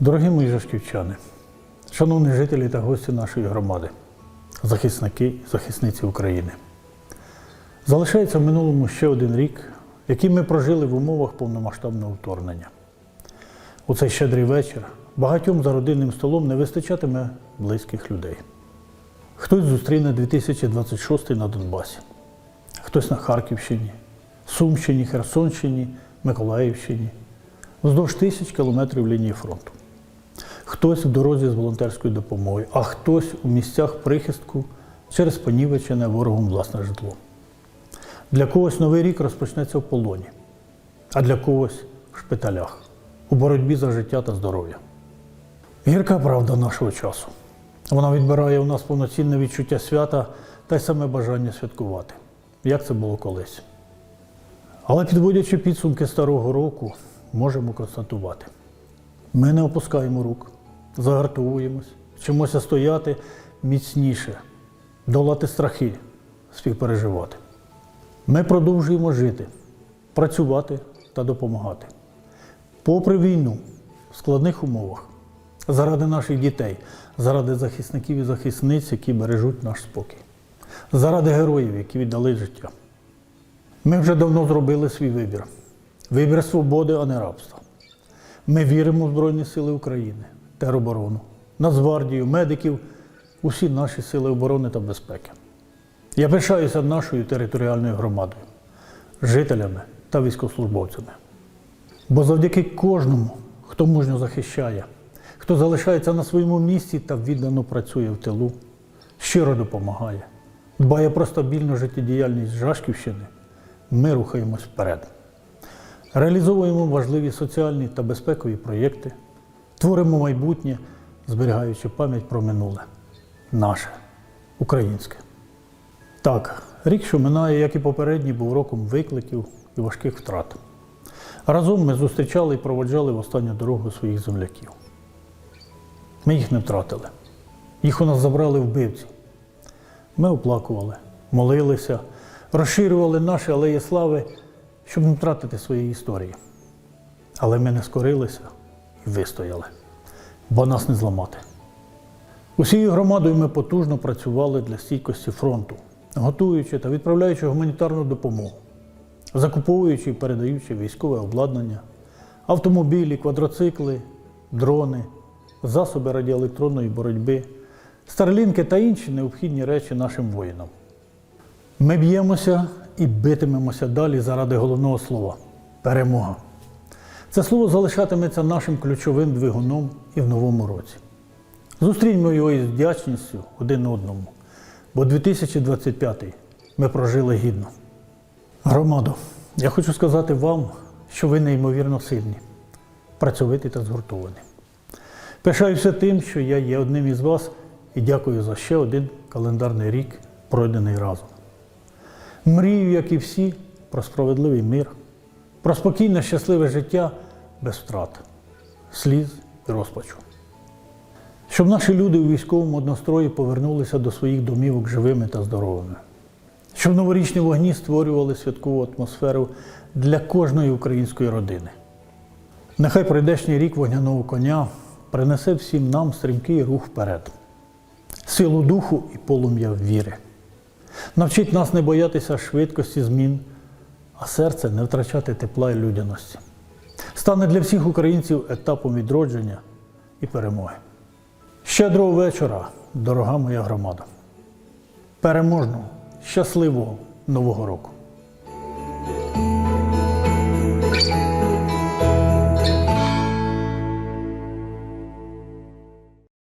Дорогі мої жашківчани, шановні жителі та гості нашої громади, захисники захисниці України. Залишається в минулому ще один рік, який ми прожили в умовах повномасштабного вторгнення. У цей щедрий вечір багатьом за родинним столом не вистачатиме близьких людей. Хтось зустріне 2026 на Донбасі, хтось на Харківщині, Сумщині, Херсонщині, Миколаївщині, вздовж тисяч кілометрів лінії фронту. Хтось в дорозі з волонтерською допомогою, а хтось у місцях прихистку через понівечене ворогом власне житло. Для когось новий рік розпочнеться в полоні, а для когось в шпиталях, у боротьбі за життя та здоров'я. Гірка правда нашого часу. Вона відбирає у нас повноцінне відчуття свята та й саме бажання святкувати, як це було колись. Але підводячи підсумки старого року, можемо констатувати: ми не опускаємо рук, загартовуємось, вчимося стояти міцніше, долати страхи, співпереживати. Ми продовжуємо жити, працювати та допомагати. Попри війну в складних умовах, заради наших дітей, заради захисників і захисниць, які бережуть наш спокій, заради героїв, які віддали життя. Ми вже давно зробили свій вибір. Вибір свободи, а не рабства. Ми віримо в Збройні Сили України, тероборону, Нацгвардію, медиків, усі наші сили оборони та безпеки. Я пишаюся нашою територіальною громадою, жителями та військовослужбовцями. Бо завдяки кожному, хто мужньо захищає, хто залишається на своєму місці та віддано працює в тилу, щиро допомагає, дбає про стабільну життєдіяльність Жашківщини, ми рухаємось вперед. Реалізовуємо важливі соціальні та безпекові проєкти, творимо майбутнє, зберігаючи пам'ять про минуле, наше, українське. Так, рік, що минає, як і попередній, був роком викликів і важких втрат. Разом ми зустрічали і проводжали в останню дорогу своїх земляків. Ми їх не втратили. Їх у нас забрали вбивці. Ми оплакували, молилися, розширювали наші алеї слави, щоб не втратити свої історії. Але ми не скорилися вистояли, бо нас не зламати. Усією громадою ми потужно працювали для стійкості фронту, готуючи та відправляючи гуманітарну допомогу, закуповуючи і передаючи військове обладнання, автомобілі, квадроцикли, дрони, засоби радіоелектронної боротьби, старлінки та інші необхідні речі нашим воїнам. Ми б'ємося і битимемося далі заради головного слова перемога. Це слово залишатиметься нашим ключовим двигуном і в новому році. Зустріньмо його із вдячністю один одному, бо 2025 ми прожили гідно. Громадо, я хочу сказати вам, що ви неймовірно сильні, працьовиті та згуртовані. Пишаюся тим, що я є одним із вас і дякую за ще один календарний рік, пройдений разом. Мрію, як і всі, про справедливий мир, про спокійне, щасливе життя без втрат, сліз і розпачу. Щоб наші люди у військовому однострої повернулися до своїх домівок живими та здоровими. Щоб новорічні вогні створювали святкову атмосферу для кожної української родини. Нехай прийдешній рік вогняного коня принесе всім нам стрімкий рух вперед, силу духу і полум'я віри. Навчить нас не боятися швидкості змін, а серце не втрачати тепла і людяності. Стане для всіх українців етапом відродження і перемоги. Щедрого вечора, дорога моя громада. Переможного, щасливого Нового року!